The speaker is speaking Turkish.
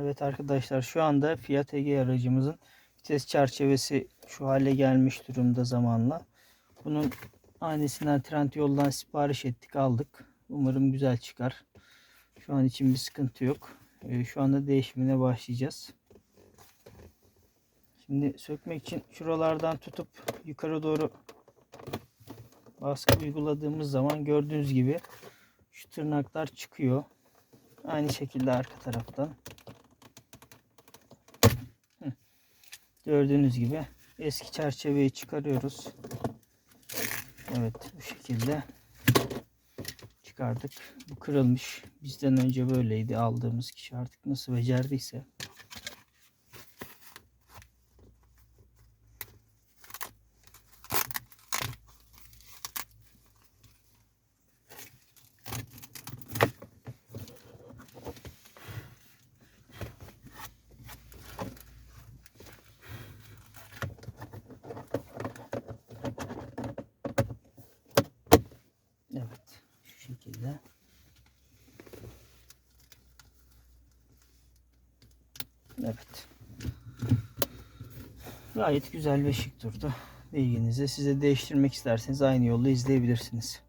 Evet arkadaşlar şu anda Fiat Ege aracımızın vites çerçevesi şu hale gelmiş durumda zamanla. Bunun aynısından Trendyol'dan sipariş ettik aldık. Umarım güzel çıkar. Şu an için bir sıkıntı yok. Ee, Şu anda değişimine başlayacağız. Şimdi sökmek için şuralardan tutup yukarı doğru baskı uyguladığımız zaman gördüğünüz gibi şu tırnaklar çıkıyor. Aynı şekilde arka taraftan. Gördüğünüz gibi eski çerçeveyi çıkarıyoruz. Evet bu şekilde çıkardık. Bu kırılmış. Bizden önce böyleydi aldığımız kişi artık nasıl becerdiyse. Evet şu şekilde. Evet. Gayet güzel ve şık durdu. Bilginize size değiştirmek isterseniz aynı yolda izleyebilirsiniz.